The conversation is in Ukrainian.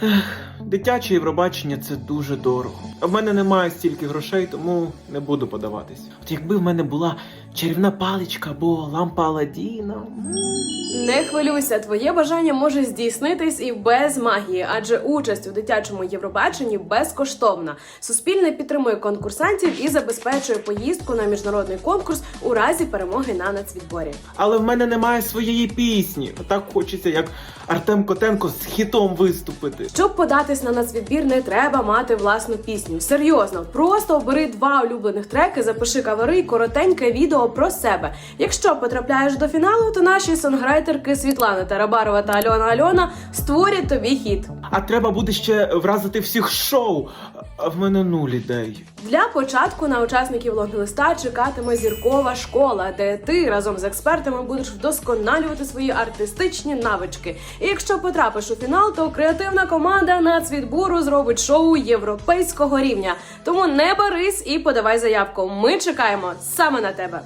唉 Дитяче Євробачення це дуже дорого. А в мене немає стільки грошей, тому не буду подаватись. От якби в мене була чарівна паличка або лампа Аладдіна. Не хвилюйся, твоє бажання може здійснитись і без магії, адже участь у дитячому Євробаченні безкоштовна. Суспільне підтримує конкурсантів і забезпечує поїздку на міжнародний конкурс у разі перемоги на нацвідборі. Але в мене немає своєї пісні. Так хочеться, як Артем Котенко з хітом виступити. Щоб податись на нацвідбір, не треба мати власну пісню. Серйозно, просто обери два улюблених треки, запиши кавери і коротеньке відео про себе. Якщо потрапляєш до фіналу, то наші сонграйтерки Світлана Тарабарова та Альона Альона створять тобі хіт. А треба буде ще вразити всіх шоу. А в мене нуль ідей. Для початку на учасників лонглиста чекатиме зіркова школа, де ти разом з експертами будеш вдосконалювати свої артистичні навички. І якщо потрапиш у фінал, то креативна команда нацвідбору зробить шоу європейського рівня. Тому не барись і подавай заявку. Ми чекаємо саме на тебе.